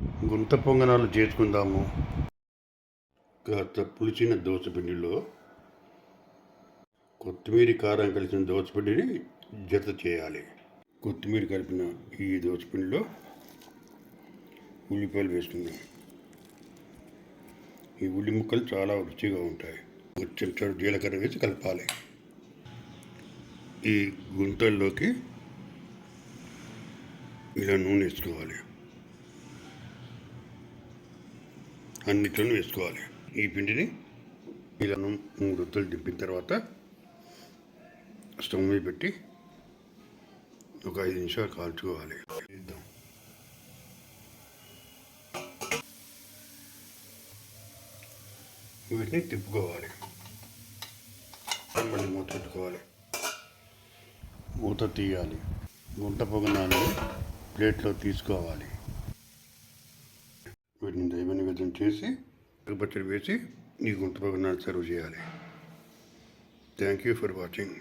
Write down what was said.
గుంత పొంగనాలు చేసుకుందాము కాస్త పులిచిన దోసపిండిలో కొత్తిమీర కారం కలిసిన దోసపిండిని జత చేయాలి. కొత్తిమీర కలిపిన ఈ దోసపిండిలో ఉల్లిపాయలు వేసుకుందాం. ఈ ఉల్లి ముక్కలు చాలా రుచిగా ఉంటాయి. ఒక చెంచాడు జీలకర్ర వేసి కలపాలి. ఈ గుంతల్లోకి ఇలా నూనె వేసుకోవాలి. అన్నిట్లోనూ వేసుకోవాలి. ఈ పిండిని ఇలా మూడు రొట్టెలు దింపిన తర్వాత స్టవ్ మీద పెట్టి ఒక ఐదు నిమిషాలు కాల్చుకోవాలి. వేద్దాం. వీటిని తిప్పుకోవాలి. మళ్ళీ మూత పెట్టుకోవాలి. మూత తీయాలి. గుంట పొగనాన్ని ప్లేట్లో తీసుకోవాలి. వీటిని దైవ నివేదన చేసి పచ్చడి వేసి ఈ గుంట పొగనాన్ని సర్వ్ చేయాలి. Thank you for watching